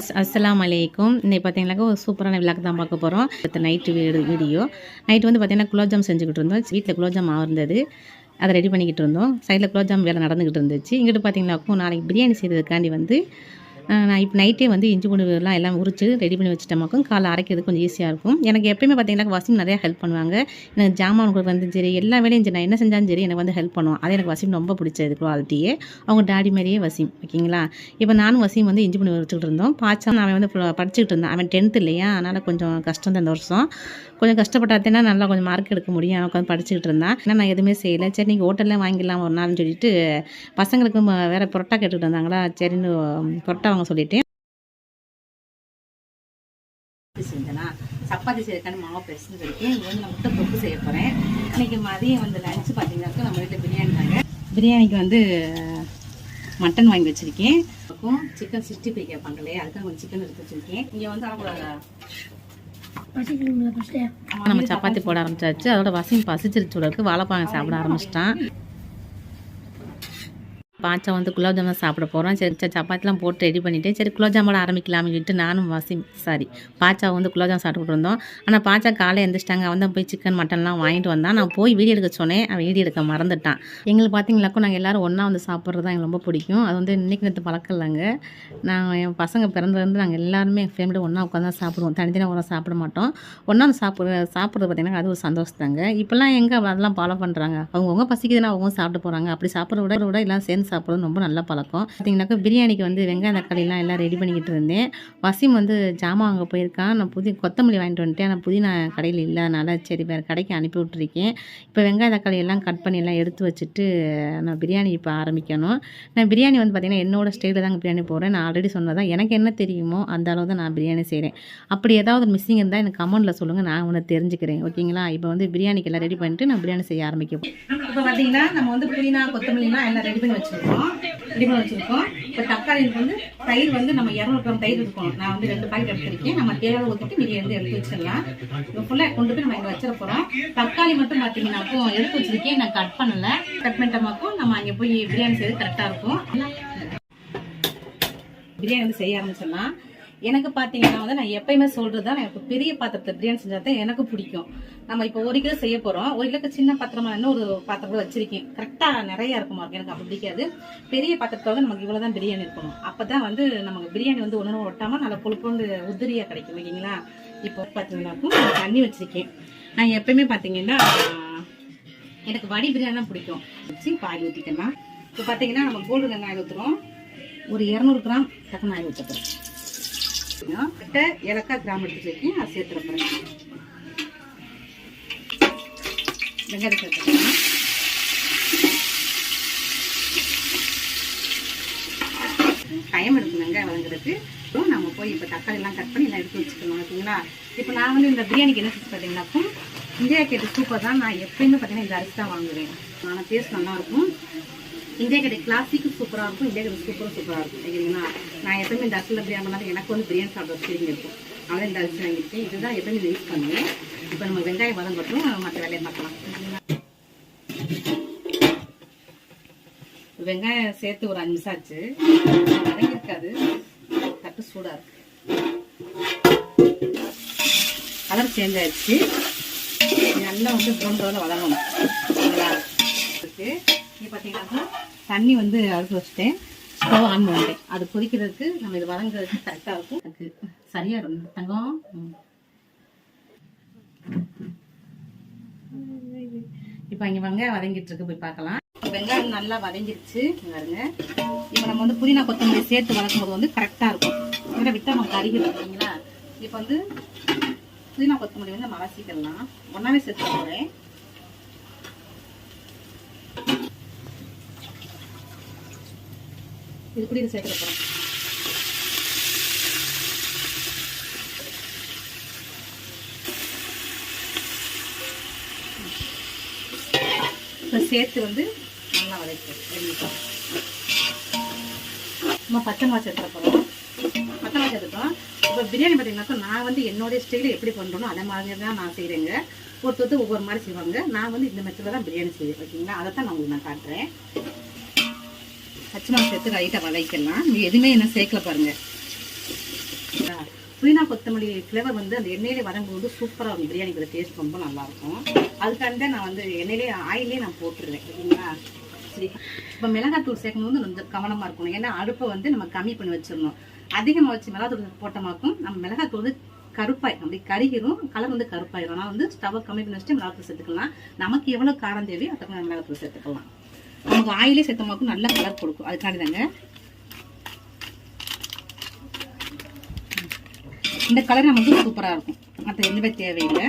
Friends அஸ்லாம் அலைக்கும். இன்னைக்கு பார்த்தீங்கன்னாக்கா ஒரு சூப்பரான விளாக் தான் பார்க்க போகிறோம் இப்போ நைட்டு வீடியோ நைட் வந்து பார்த்தீங்கன்னா குலோப்ஜாம் செஞ்சுக்கிட்டு இருந்தோம். வீட்டில் குலோப்ஜாம் மாவு இருந்தது அதை ரெடி பண்ணிக்கிட்டு இருந்தோம். சைடில் குலோப்ஜாம் வேலை நடந்துக்கிட்டு இருந்துச்சு. இங்கிட்டு பார்த்தீங்கன்னாக்கும் நாளைக்கு பிரியாணி செய்கிறதுக்காண்டி வந்து நான் இப்போ நைட்டே வந்து இஞ்சி பூண்டுலாம் எல்லாம் உரிச்சு ரெடி பண்ணி வச்சுட்டோமாக்கும் காலை அரைக்கிறது கொஞ்சம் ஈஸியாக இருக்கும். எனக்கு எப்பயுமே பார்த்தீங்கன்னா வசீம் நிறையா ஹெல்ப் பண்ணுவாங்க. எனக்கு ஜாமான் கூட வந்து சரி எல்லா வேலையும் சரி நான் என்ன செஞ்சாலும் சரி எனக்கு வந்து ஹெல்ப் பண்ணுவோம் அது எனக்கு வசீம் ரொம்ப பிடிச்சது குவாலிட்டியே அவங்க டாடி மாதிரியே வசீம் ஓகேங்களா இப்போ நானும் வசீம் வந்து இஞ்சி பண்ணி வச்சுக்கிட்டு இருந்தோம். பாச்சா அவன் வந்து ப- படிச்சுக்கிட்டு இருந்தான். அவன் டென்த் இல்லையா? அதனால் கொஞ்சம் கஷ்டம் தான் இந்த வருஷம். கொஞ்சம் கஷ்டப்பட்டாத்தேன்னா நல்லா கொஞ்சம் மார்க் எடுக்க முடியும். அவன் உட்காந்து படிச்சுக்கிட்டு இருந்தான். ஏன்னா நான் எதுவுமே செய்யலை. சரி நீங்கள் ஹோட்டலில் வாங்கிடலாம் ஒரு நாள்னு சொல்லிட்டு பசங்களுக்கு வேறு புரோட்டா கேட்டுக்கிட்டு இருந்தாங்களா? சரின்னு புரோட்டா வாங்க சொல்லிட்டேன் செஞ்சேனா சப்பாத்தி செய்யறதுக்கான மாவு பெருசுன்னு சொல்லிட்டு இங்கே வந்து நான் முட்டை தொக்கு செய்ய போகிறேன் இன்னைக்கு மதியம் வந்து லஞ்சு பார்த்தீங்கன்னாக்கா நம்ம வீட்டில் பிரியாணி தாங்க. பிரியாணிக்கு வந்து மட்டன் வாங்கி வச்சிருக்கேன். அப்புறம் சிக்கன் சிக்ஸ்டி ஃபைவ் கேட்பாங்களே அதுக்காக கொஞ்சம் சிக்கன் எடுத்து வச்சிருக்கேன். இங்கே வந்து அவங்க நம்ம சப்பாத்தி போட ஆரம்பிச்சாச்சு. அதோட வசியம் பசிச்சிருச்சு இருக்கு. வாழைப்பழம் சாப்பிட ஆரம்பிச்சிட்டான். பாச்சா வந்து குலாப் ஜாமுன் சாப்பிட போகிறோம் சரி சரி சப்பாத்திலாம் போட்டு ரெடி பண்ணிவிட்டு சரி குலாப் ஜாமோட ஆரம்பிக்கலாம்னு சொல்லிட்டு நானும் வசிம் சாரி பாச்சா வந்து குலாப் ஜாமுன் சாப்பிட்டு இருந்தோம் ஆனால் பாச்சா காலை எழுந்திரிச்சிட்டாங்க அவன் தான் போய் சிக்கன் மட்டன்லாம் வாங்கிட்டு வந்தான். நான் போய் வீடியோ எடுக்க சொன்னேன். அவன் வீடியோ எடுக்க மறந்துட்டான். எங்களுக்கு பார்த்தீங்களாக்கும் நாங்கள் எல்லோரும் ஒன்றா வந்து சாப்பிட்றது தான் எங்களுக்கு ரொம்ப பிடிக்கும். அது வந்து இன்றைக்கி நேற்று பழக்கம் இல்லைங்க. நான் என் பசங்க பிறந்ததுலேருந்து நாங்கள் எல்லாருமே என் ஃபேமிலியோட ஒன்றா உட்காந்து தான் சாப்பிடுவோம். தனித்தனியாக ஒன்றா சாப்பிட மாட்டோம். ஒன்றா சாப்பிட்ற சாப்பிட்றது பார்த்தீங்கன்னா அது ஒரு சந்தோஷம் தாங்க. இப்போல்லாம் எங்கே அதெல்லாம் ஃபாலோ பண்ணுறாங்க அவங்கவுங்க பசிக்குதுன்னா அவங்க சாப்பிட்டு போகிறாங்க அப்படி சாப்பிட்ற விட விட எல்லாம் சேர்ந்து சாப்பிட்றது ரொம்ப நல்ல பழக்கம். பார்த்தீங்கன்னாக்கா பிரியாணிக்கு வந்து வெங்காய தக்காளிலாம் எல்லாம் ரெடி பண்ணிக்கிட்டு இருந்தேன். வசீம் வந்து ஜாமான் அங்கே போயிருக்கான். நான் புதி கொத்தமல்லி வாங்கிட்டு வந்துட்டேன். ஆனால் புதினா கடையில் இல்லை. அதனால் சரி வேறு கடைக்கு அனுப்பி விட்ருக்கேன் இப்போ வெங்காய தக்காளி எல்லாம் கட் பண்ணி எல்லாம் எடுத்து வச்சுட்டு நான் பிரியாணி இப்போ ஆரம்பிக்கணும். நான் பிரியாணி வந்து பார்த்திங்கன்னா என்னோடய ஸ்டைலில் தாங்க பிரியாணி போடுறேன். நான் ஆல்ரெடி சொன்னதான் எனக்கு என்ன தெரியுமோ அந்த அளவு தான் நான் பிரியாணி செய்கிறேன் அப்படி ஏதாவது மிஸ்ஸிங் இருந்தால் எனக்கு கமெண்ட்டில் சொல்லுங்கள் நான் உன்னை தெரிஞ்சுக்கிறேன். ஓகேங்களா இப்போ வந்து பிரியாணிக்கு எல்லாம் ரெடி பண்ணிட்டு நான் பிரியாணி செய்ய ஆரம்பிக்கும் இப்போ பார்த்தீங்கன்னா நம்ம வந்து புதினா கொத்தமல்லிலாம் எல்லாம் ரெடி பண்ணி வச்சுருக்கோம். ரெடி பண்ணி வச்சுருக்கோம். இப்போ தக்காளிக்கு வந்து தயிர் வந்து நம்ம இரநூறு கிராம் தயிர் இருக்கும் நான் வந்து ரெண்டு பாக்கெட் எடுத்திருக்கேன். நம்ம தேவை ஊற்றிட்டு மீதி வந்து எடுத்து வச்சிடலாம். இப்போ ஃபுல்லாக கொண்டு போய் நம்ம இங்கே வச்சிட போகிறோம் தக்காளி மட்டும் பார்த்தீங்கன்னாக்கும் எடுத்து வச்சிருக்கேன். நான் கட் பண்ணலை. கட் பண்ணிட்டோமாக்கும் நம்ம அங்கே போய் பிரியாணி செய்து கரெக்டாக இருக்கும். பிரியாணி வந்து செய்ய ஆரம்பிச்சிடலாம். எனக்கு பார்த்தீங்கன்னா வந்து நான் எப்பயுமே சொல்கிறது தான் எனக்கு பெரிய பாத்திரத்தை பிரியாணி செஞ்சால் தான் எனக்கு பிடிக்கும். நம்ம இப்போ ஒரு கிலோ செய்ய போறோம். ஒரு கிலோக்கு சின்ன பாத்திரமா இன்னும் ஒரு பாத்திரத்தை வச்சிருக்கேன். கரெக்டா நிறைய இருக்குமா? இருக்கும் எனக்கு அப்படி பிடிக்காது. பெரிய பாத்திரத்தை வந்து நமக்கு இவ்வளவுதான் பிரியாணி இருக்கணும். அப்பதான் வந்து நமக்கு பிரியாணி வந்து ஒன்று ஒட்டாம நல்லா புழுப்புண்டு உதிரியா கிடைக்கும் ஓகேங்களா இப்போ பார்த்தீங்கன்னாக்கும் நான் தண்ணி வச்சிருக்கேன். நான் எப்பயுமே பார்த்தீங்கன்னா எனக்கு வடி பிரியாணி தான் பிடிக்கும். வச்சு பால் ஊற்றிக்கலாம் இப்போ பார்த்தீங்கன்னா நம்ம கோல்டு வெங்காயம் ஊற்றுறோம் ஒரு இரநூறு கிராம் தக்கன ஆயில் கிட்ட ஏலக்காய் கிராம் எடுத்து வச்சிருக்கேன் அதை சேர்த்துற போகிறேன் வெங்காயத்தை சேர்த்துக்கலாம் டைம் எடுக்கும் வெங்காயம் வதங்குறதுக்கு. நம்ம போய் இப்போ தக்காளி எல்லாம் கட் பண்ணி எல்லாம் எடுத்து வச்சுக்கணும் ஓகேங்களா இப்போ நான் வந்து இந்த பிரியாணிக்கு என்ன செஞ்சு பார்த்தீங்கன்னாக்கும் இந்தியா கேட்டு சூப்பர் தான் நான் எப்பயுமே பார்த்தீங்கன்னா இந்த அரிசி தான் வாங்குவேன். ஆனால் டேஸ்ட் நல்லாயிருக்கும் இந்தியா கடை கிளாசிக்கும் சூப்பராக இருக்கும் இந்தியா கடை சூப்பரும் சூப்பராக இருக்கும். சரிங்களா நான் எப்பவுமே இந்த அரிசியில் பிரியாணி பண்ணாலும் எனக்கு வந்து பிரியாணி சாப்பிட்ற ஃபீலிங் இருக்கும். அதனால் இந்த அரிசி வாங்கியிருக்கேன். இதுதான் எப்பவுமே யூஸ் பண்ணுவேன் இப்போ நம்ம வெங்காயம் வதங்கட்டும் மற்ற வேலையை பார்க்கலாம். வெங்காயம் சேர்த்து ஒரு அஞ்சு நிமிஷம் ஆச்சு. வதங்கியிருக்காது. தட்டு சூடாக இருக்கு. கலர் சேஞ்ச் ஆயிடுச்சு. நல்லா வந்து ப்ரௌன் கலரில் வதங்கணும். சரிங்களா இருக்கு. பார்த்தீங்கன்னா தண்ணி வந்து அடுத்து வச்சுட்டேன். ஸ்டவ் ஆன் பண்ணிட்டேன். அது கொதிக்கிறதுக்கு நம்ம இது வதங்குறதுக்கு கரெக்டாக இருக்கும். அதுக்கு சரியாக இருக்கும். தங்கம். இப்போ இங்கே வெங்காயம் வதங்கிட்டு இருக்கு. போய் பார்க்கலாம். வெங்காயம் நல்லா வதங்கிருச்சு. பாருங்க. இப்போ நம்ம வந்து புதினா கொத்தமல்லி சேர்த்து வளர்க்கும் போது வந்து கரெக்டாக இருக்கும். இதில் விட்டா நமக்கு அருகில் சரிங்களா இப்போ வந்து புதினா கொத்தமல்லி வந்து நம்ம அலசிக்கலாம். ஒன்றாவே சேர்த்து போகிறேன் இது கூட இது சேர்க்க போகிறோம் இப்போ சேர்த்து வந்து நல்லா வதக்கிட்டோம் நம்ம பச்சை மிளகா சேர்த்துற போகிறோம் பச்சை மிளகா சேர்த்துட்டோம். இப்போ பிரியாணி பார்த்தீங்கன்னாக்கா நான் வந்து என்னுடைய ஸ்டைலில் எப்படி பண்ணுறோனோ அதே மாதிரி தான் நான் செய்கிறேங்க ஒருத்தர் ஒவ்வொரு மாதிரி செய்வாங்க. நான் வந்து இந்த மெத்தடில் தான் பிரியாணி செய்வேன் ஓகேங்களா? அதை தான் நான் உங்களுக்கு நான் காட்டுறேன். பச்சை மிளகா சேர்த்து லைட்டாக வதக்கலாம் நீங்கள் எதுவுமே என்ன சேர்க்கல பாருங்கள் புதினா கொத்தமல்லி ஃப்ளேவர் வந்து அந்த எண்ணெயிலே வரும்போது சூப்பராக இருக்கும். பிரியாணிக்கு டேஸ்ட் ரொம்ப நல்லாயிருக்கும் அதுக்காண்டி நான் வந்து எண்ணெயிலே ஆயிலே நான் போட்டுருவேன். சரிங்களா? சரி. இப்போ மிளகாத்தூள் சேர்க்கும் போது கொஞ்சம் கவனமாக இருக்கணும். ஏன்னா அடுப்பை வந்து நம்ம கம்மி பண்ணி வச்சிடணும். அதிகமாக வச்சு மிளகாத்தூள் போட்டமாக்கும் நம்ம மிளகாத்தூள் வந்து கருப்பாய் அப்படி கருகிரும். கலர் வந்து கருப்பாயிரும். ஆனால் வந்து ஸ்டவ்வை கம்மி பண்ணி வச்சுட்டு மிளகாத்தூள் சேர்த்துக்கலாம். நமக்கு எவ்வளோ காரம் தேவையோ அதுக்கு மிளகாத்தூள் சேர்த்துக்கலாம். நமக்கு ஆயிலே சேர்த்தமாக்கும் நல்ல கலர் கொடுக்கும். அதுக்காண்டி தாங்க இந்த கலர் நமக்கு சூப்பராக இருக்கும். மற்ற எதுவுமே தேவையில்லை.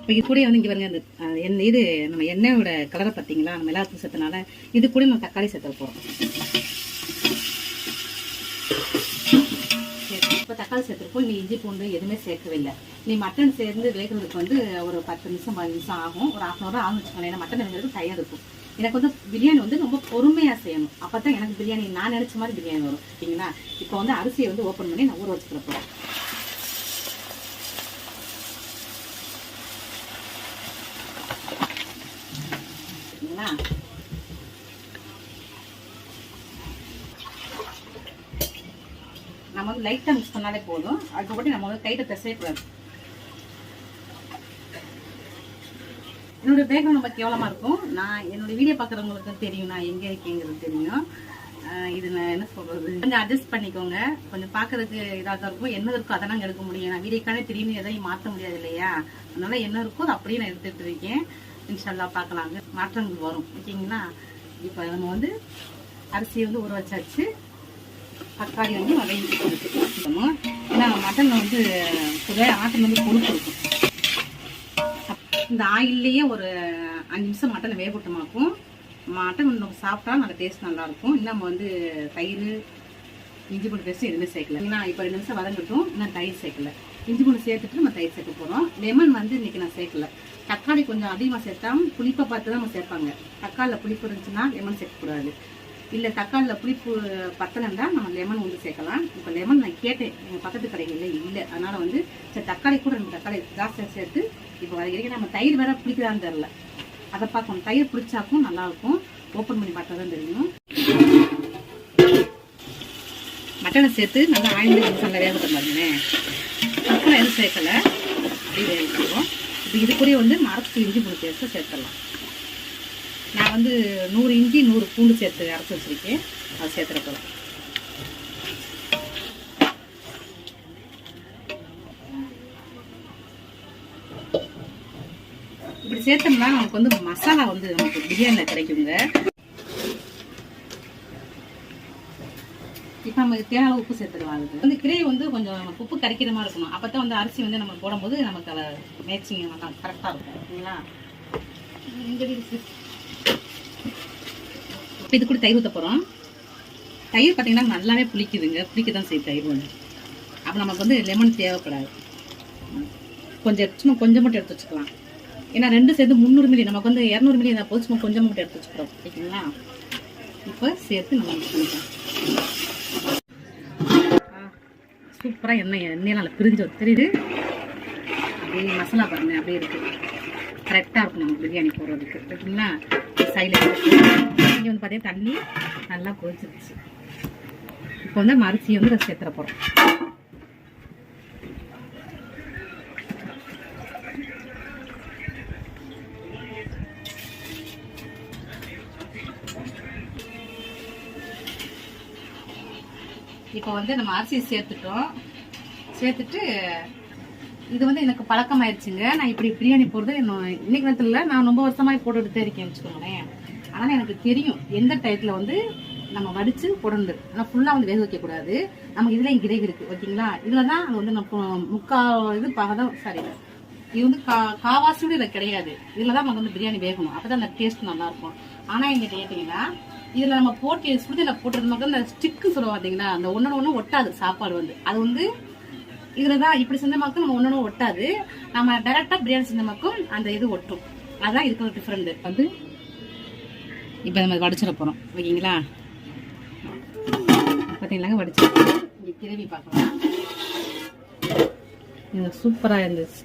இப்போ இது கூட வந்து இங்கே வருங்க இந்த எண்ணெய் இது நம்ம எண்ணெயோட கலரை பார்த்தீங்களா? நம்ம எல்லாத்துக்கும் சேர்த்தனால இது கூட நம்ம தக்காளி சேர்த்த போகிறோம் இப்போ தக்காளி சேர்த்துருப்போம் நீ இஞ்சி பூண்டு எதுவுமே சேர்க்கவே இல்லை நீ மட்டன் சேர்ந்து வேகிறதுக்கு வந்து ஒரு பத்து நிமிஷம் பதினஞ்சு நிமிஷம் ஆகும். ஒரு ஹாஃப் அன் ஹவர் ஆகும் வச்சுக்கோங்களேன். ஏன்னா மட்டன் வேகிறதுக்கு டைம் இருக்கும். எனக்கு வந்து பிரியாணி வந்து ரொம்ப பொறுமையாக செய்யணும். அப்போ தான் எனக்கு பிரியாணி நான் நினச்ச மாதிரி பிரியாணி வரும். சரிங்களா? இப்போ வந்து அரிசியை வந்து ஓப்பன் பண்ணி நான் ஊற வச்சுக்கிற போகிறேன் சரிங்களா? நம்ம வந்து லைட்டாக மிக்ஸ் பண்ணாலே போதும். அதுக்கப்புறம் நம்ம வந்து கைட்டை பிசையக்கூடாது. என்னோட பேக்ரவுண்ட் நம்ம கேவலமாக இருக்கும்? நான் என்னோட வீடியோ பார்க்குறவங்களுக்கு தெரியும் நான் எங்கே இருக்கேங்கிறது தெரியும். இது நான் என்ன சொல்றது? கொஞ்சம் அட்ஜஸ்ட் பண்ணிக்கோங்க. கொஞ்சம் பார்க்கறதுக்கு இதாக இருக்கும். என்ன இருக்கோ அதை நாங்கள் எடுக்க முடியும். நான் வீடியோக்கானே திடீர்னு எதையும் மாற்ற முடியாது இல்லையா? அதனால என்ன இருக்கோ அதை அப்படியே நான் எடுத்துட்டு இருக்கேன். இன்ஷால்லா பார்க்கலாங்க மாற்றங்கள் வரும். ஓகேங்களா? இப்போ நம்ம வந்து அரிசியை வந்து ஊற வச்சாச்சு. தக்காளி வந்து வதங்கி கொடுத்துக்கணும் ஏன்னா மட்டன் வந்து ஆட்டம் வந்து கொடுத்துருக்கோம் இருக்கும் இந்த ஆயில்லையே ஒரு அஞ்சு நிமிஷம் மட்டனை வேகட்டமாக்கும் மட்டன் நம்ம சாப்பிட்டா நல்லா டேஸ்ட் நல்லாயிருக்கும் இன்னும் நம்ம வந்து தயிர் இஞ்சி பூண்டு பேஸ்ட் எதுவுமே சேர்க்கல. ஏன்னா இப்போ ரெண்டு நிமிஷம் வதங்கட்டும் இன்னும் தயிர் சேர்க்கல. இஞ்சி பூண்டு சேர்த்துட்டு நம்ம தயிர் சேர்க்க போகிறோம் லெமன் வந்து இன்னைக்கு நான் சேர்க்கல. தக்காளி கொஞ்சம் அதிகமாக சேர்த்தா புளிப்பை பார்த்து தான் நம்ம சேர்ப்பாங்க. தக்காளியில் புளிப்பு இருந்துச்சுன்னா லெமன் சேர்க்கக்கூடாது. இல்லை தக்காளியில் புளிப்பு பத்தலைன்னா நம்ம லெமன் வந்து சேர்க்கலாம். இப்போ லெமன் நான் கேட்டேன். எங்கள் பக்கத்து கடைகளில் இல்லை. அதனால் வந்து சரி தக்காளி கூட நம்ம தக்காளி ஜாஸ்தியாக சேர்த்து இப்போ வரைக்கும் நம்ம தயிர் வேற பிடிக்கிறான்னு தெரில அதை பார்க்கணும். தயிர் பிடிச்சாக்கும் நல்லாயிருக்கும். ஓப்பன் பண்ணி பார்த்தா தான் தெரியும். மட்டனை சேர்த்து நல்லா ஆயிரம் நிமிஷம் வேக விட்டு பாருங்களேன். அப்புறம் எதுவும் சேர்க்கல. அப்படியே வேக இப்போ இது கூட வந்து மரத்து இஞ்சி பூண்டு பேஸ்ட்டு சேர்த்துடலாம். நான் வந்து நூறு இஞ்சி நூறு பூண்டு சேர்த்து அரைச்சி வச்சிருக்கேன். அதை சேர்த்துற போகிறேன் சேர்த்தோம்னா நமக்கு வந்து மசாலா வந்து நமக்கு பிரியாணியில் கிடைக்குங்க. இப்போ நமக்கு தேவையான உப்பு சேர்த்துக்கலாம் அதுக்கு வந்து கிரேவி வந்து கொஞ்சம் நமக்கு உப்பு கரைக்கிற மாதிரி இருக்கணும். அப்போ தான் வந்து அரிசி வந்து நம்ம போடும்போது நமக்கு அதை மேட்சிங் கரெக்டாக இருக்கும். ஓகேங்களா இப்போ இது கூட தயிர் ஊற்ற போகிறோம் தயிர் பார்த்தீங்கன்னா நல்லாவே புளிக்குதுங்க. புளிக்க தான் செய்யும் தயிர் ஒன்று அப்போ நமக்கு வந்து லெமன் தேவைப்படாது. கொஞ்சம் எடுத்து சும்மா கொஞ்சம் மட்டும் எடுத்து வச்சுக்கலாம். ஏன்னா ரெண்டு சேர்த்து முந்நூறு மில்லி நமக்கு வந்து இரநூறு மில்லி இருந்தால் போது சும்மா கொஞ்சம் மட்டும் எடுத்து வச்சுக்கிறோம். ஓகேங்களா இப்போ சேர்த்து நம்ம பண்ணிக்கலாம். சூப்பராக எண்ணெய் எண்ணெயெல்லாம் நல்லா பிரிஞ்சு தெரியுது? அப்படியே மசாலா பாருங்க அப்படியே இருக்குது கரெக்டாக இருக்கும் நம்ம பிரியாணி போடுறதுக்கு. ஓகேங்களா சைடில் இங்கே வந்து பார்த்தீங்கன்னா தண்ணி நல்லா கொதிச்சிருச்சு. இப்போ வந்து நம்ம அரிசியை வந்து சேர்த்துற போகிறோம் இப்போ வந்து நம்ம அரிசி சேர்த்துட்டோம். சேர்த்துட்டு இது வந்து எனக்கு பழக்கமாயிருச்சுங்க. நான் இப்படி பிரியாணி போடுறது இன்னும் இன்னைக்கு நேரத்தில் நான் ரொம்ப வருஷமாக போட்டுட்டு இருக்கேன் வச்சுக்கோங்களேன். ஆனால் எனக்கு தெரியும் எந்த டயத்தில் வந்து நம்ம வடித்து போடணுது. ஆனால் ஃபுல்லாக வந்து வேக வைக்கக்கூடாது. நமக்கு இதுலேயும் கிரேவி இருக்குது ஓகேங்களா? இதில் தான் வந்து நம்ம முக்கால் இது பதம் சாரி இது வந்து கா காவாசியோடு இதில் கிடையாது. இதில் தான் நமக்கு வந்து பிரியாணி வேகணும். அப்போ தான் அந்த டேஸ்ட் நல்லாயிருக்கும் ஆனால் எங்கள் கேட்டிங்கன்னா இதில் நம்ம போட்டு சுடுதலில் போட்டுறது மட்டும் இந்த ஸ்டிக்கு சொல்லுவோம் பார்த்தீங்கன்னா அந்த ஒன்று ஒன்று ஒட்டாது சாப்பாடு வந்து. அது வந்து இதில் தான் இப்படி செஞ்ச மக்கள் நம்ம ஒன்று ஒட்டாது. நம்ம டைரெக்டாக பிரியாணி செஞ்ச மக்கள் அந்த இது ஒட்டும். அதுதான் இதுக்கு ஒரு டிஃப்ரெண்ட் வந்து இப்போ நம்ம வடிச்சிட போகிறோம் ஓகேங்களா? பார்த்தீங்களாங்க வடிச்சு இங்கே கிரேவி பார்க்கலாம். இது சூப்பராக இருந்துச்சு.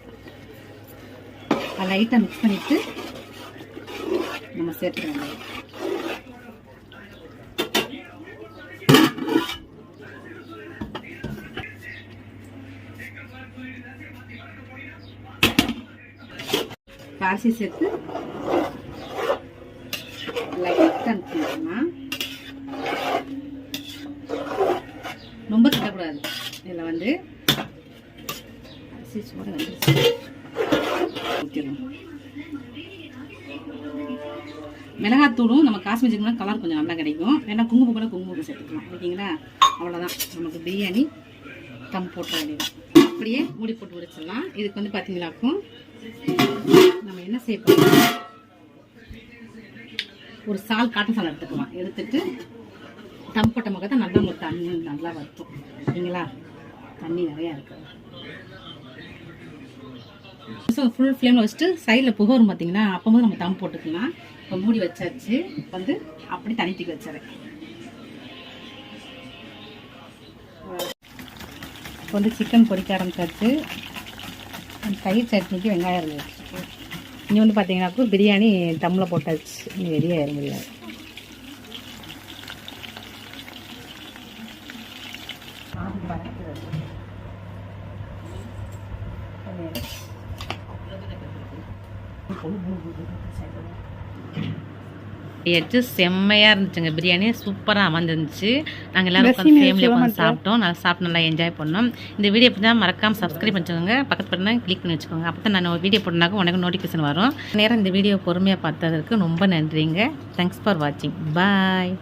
லைட்டாக மிக்ஸ் பண்ணிட்டு நம்ம சேர்த்துக்கலாம். அரிசி சேர்த்து லைட்டாக அனுப்பிக்கலாம் ரொம்ப தட்டக்கூடாது இதில் வந்து அரிசி சோட வந்து ஊற்றிடணும் மிளகாத்தூளும் நம்ம காஷ்மீர் சிக்கனும் கலர் கொஞ்சம் நல்லா கிடைக்கும். வேணா குங்குமம் கூட குங்குமம் சேர்த்துக்கலாம். ஓகேங்களா? அவ்வளோதான் நமக்கு பிரியாணி தம் போட்ட வேண்டியதான் அப்படியே மூடி போட்டு உடைச்சிடலாம் இதுக்கு வந்து பார்த்தீங்களாக்கும் நம்ம என்ன செய்ய போறோம்? ஒரு சால் காட்டன் சால் எடுத்துக்கலாம். எடுத்துட்டு தம் போட்ட முகத்தை நல்லா ஒரு தண்ணி நல்லா வறுத்தோம். சரிங்களா? தண்ணி நிறையா இருக்குது ஃபுல் ஃப்ளேமில் வச்சுட்டு சைடில் புகை வரும் பார்த்தீங்கன்னா அப்போது நம்ம தம் போட்டுக்கலாம். இப்போ மூடி வச்சாச்சு. வந்து அப்படி தண்ணி தூக்கி வச்சிடறேன். இப்போ வந்து சிக்கன் பொரிக்க ஆரம்பிச்சாச்சு. தயிர் சட்னிக்கு வெங்காயம் இருந்துச்சு. இங்கே வந்து பார்த்தீங்கன்னாக்கும் பிரியாணி தம்மில் போட்டாச்சு. இனி வெளியே ஏற முடியாது. எடுத்து செம்மையாக இருந்துச்சுங்க. பிரியாணி சூப்பராக அமர்ந்துருந்துச்சு நாங்கள் எல்லாரும் உட்காந்து ஃபேமிலியாக உட்காந்து சாப்பிட்டோம். நல்லா சாப்பிட்டு நல்லா என்ஜாய் பண்ணோம். இந்த வீடியோ எப்படி தான் மறக்காமல் சப்ஸ்கிரைப் பண்ணிக்கோங்க. பக்கத்து பட்டன் கிளிக் பண்ணி வச்சுக்கோங்க. அப்போ தான் நான் வீடியோ போட்டனாக்க உனக்கு நோட்டிஃபிகேஷன் வரும். நேரம் இந்த வீடியோ பொறுமையாக பார்த்ததற்கு ரொம்ப நன்றிங்க. தேங்க்ஸ் ஃபார் வாட்சிங் பாய்